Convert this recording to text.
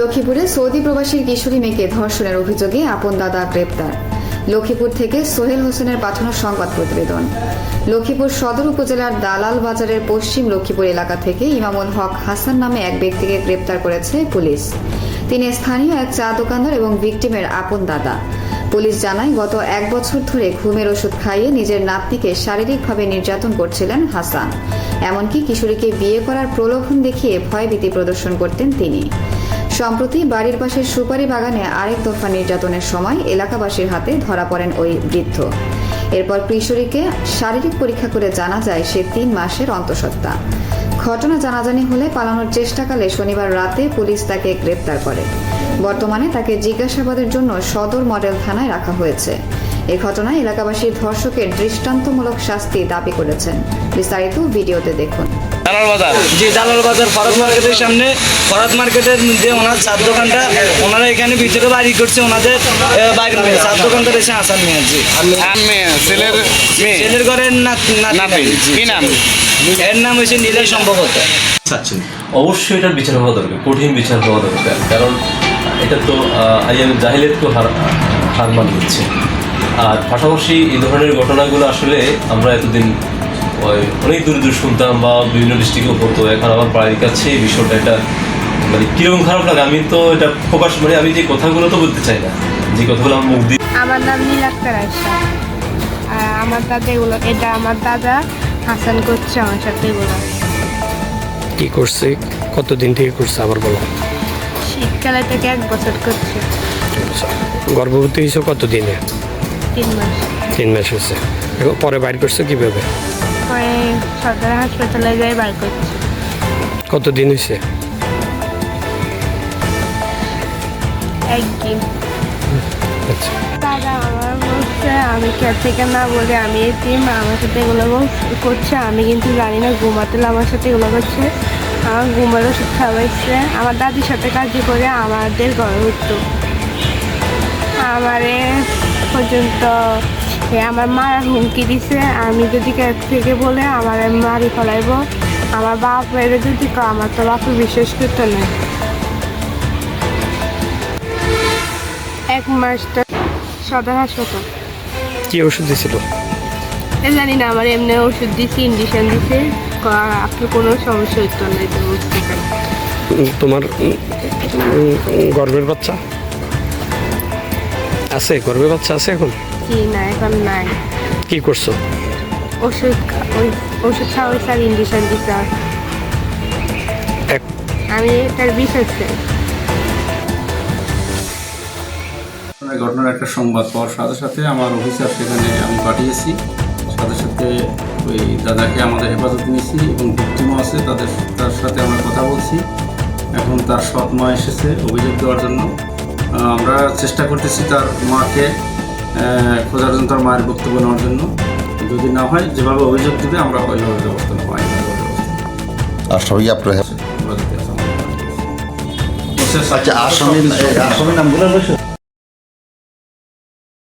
লক্ষ্মীপুরে সৌদি প্রবাসীর কিশোরী মেয়েকে ধর্ষণের অভিযোগে আপন দাদা গ্রেপ্তার। লক্ষ্মীপুর থেকে সোহেল হোসেনের পাঠানো সংবাদ প্রতিবেদন। লক্ষ্মীপুর সদর উপজেলার দালাল বাজারের পশ্চিম লক্ষ্মীপুর এলাকা থেকে ইমামুল হক হাসান নামে এক ব্যক্তিকে গ্রেপ্তার করেছে পুলিশ। তিনি স্থানীয় এক চা দোকানদার এবং ভিকটিমের আপন দাদা। পুলিশ জানায়, গত এক বছর ধরে ঘুমের ওষুধ খাইয়ে নিজের নাতনিকে শারীরিকভাবে নির্যাতন করছিলেন হাসান। এমনকি কিশোরীকে বিয়ে করার প্রলোভন দেখিয়ে ভয়ভীতি প্রদর্শন করতেন তিনি। সম্প্রতি বাড়ির পাশের সুপারি বাগানে আরেক দফা নির্যাতনের সময় এলাকাবাসীর হাতে ধরা পড়েন ওই বৃদ্ধ। এরপর কিশোরীকে শারীরিক পরীক্ষা করে জানা যায় সে তিন মাসের অন্তঃসত্ত্বা। ঘটনা জানাজানি হলে পালানোর চেষ্টাকালে শনিবার রাতে পুলিশ তাকে গ্রেপ্তার করে। বর্তমানে তাকে জিজ্ঞাসাবাদের জন্য সদর মডেল থানায় রাখা হয়েছে। এ ঘটনায় এলাকাবাসী ধর্ষকের দৃষ্টান্তমূলক শাস্তি দাবি করেছেন। বিস্তারিত ভিডিওতে দেখুন। দালাল বাজার। জি দালাল বাজার ফরাদ মার্কেটের সামনে। ফরাদ মার্কেটের যে ওনার চার দোকানটা ওনারা এখানে ভিতরে বাড়ি করছে ওনাদের মেয়ে চার দোকানটা রয়েছে হাসান মিয়া জি। আমি ছেলের মেয়ে। ছেলের ঘরের নাতি কি নাম? এর নাম হয়েছে সম্ভবত। চাচ্ছেন অবশ্যই এটার বিচার হওয়া দরকার কঠিন বিচার হওয়া দরকার। কারণ এটা তো আইয়াম জাহিলেতকে হার হার মানিয়েছে। আর পাশাপাশি এই ধরনের ঘটনাগুলো আসলে আমরা এতদিন ওই অনেক দূরে দূর শুনতাম বা বিভিন্ন ডিস্ট্রিক্টেও হতো এখন আমার বাড়ির কাছে এই বিষয়টা এটা মানে কীরকম খারাপ লাগে? আমি তো এটা প্রকাশ মানে আমি যে কথাগুলো তো বলতে চাই না। যে কথাগুলো আমার মুখ দিয়ে আমার নাম নীল আক্তার আয়সা আমার দাদা এগুলো এটা আমার দাদা হাসান করছে আমার সাথে এগুলো। কি করছে? কতদিন থেকে করছে আবার বলো। শীতকালে থেকে এক বছর করছে। গর্ভবতী হয়েছে কতদিনে? তিন মাস। তিন মাস হয়েছে। পরে বাইর করছে কীভাবে? পরে সদর হাসপাতালে যাই বার করছে। কতদিন হয়েছে একদিন। আচ্ছা। দাদা আমার বলছে আমি কে থেকে না বলে আমি এই টিম আমার সাথে এগুলো করছে আমি কিন্তু জানি না ঘুমাতে আমার সাথে এগুলো করছে। আমার ঘুমের ওষুধ খাওয়াইছে। আমার দাদির সাথে কাজ করে আমাদের উঠতো আমারে পর্যন্ত এ আমার মার হুমকি দিছে। আমি যদি কাছ থেকে বলে আমার মারি ফলাইব। আমার বাপ বাপের যদি ক- আমার তো বাপে বিশ্বাস করতো না। এক মাস তো সদর হাসপাতাল। কি ওষুধ দিছিল? জানি না আমার এমনি ওষুধ দিছি ইঞ্জেকশন দিছে। আপনার কোনো সমস্যা হতো না এটা বুঝতে তোমার গর্ভের বাচ্চা? আছে গর্ভের বাচ্চা আছে এখন? কি না এখন নাই। কি করছ? ওষুধ ওষুধ খাওয়াইছে আর ইঞ্জেকশন এক আমি তার বিষ ঘটনার একটা সংবাদ পাওয়ার সাথে সাথে আমার অফিসার সেখানে আমি পাঠিয়েছি। সাথে সাথে ওই দাদাকে আমাদের হেফাজত নিয়েছি এবং ভিক্টিমও আছে তাদের তার সাথে আমরা কথা বলছি। এখন তার সৎ মা এসেছে অভিযোগ দেওয়ার জন্য। আমরা চেষ্টা করতেছি তার মাকে খোঁজার মায়ের বক্তব্য নেওয়ার জন্য। যদি না হয় যেভাবে অভিযোগ দেবে আমরা ওইভাবে ব্যবস্থা নেব আসামি আপনার আচ্ছা আসামি আসামি নামগুলো বলছো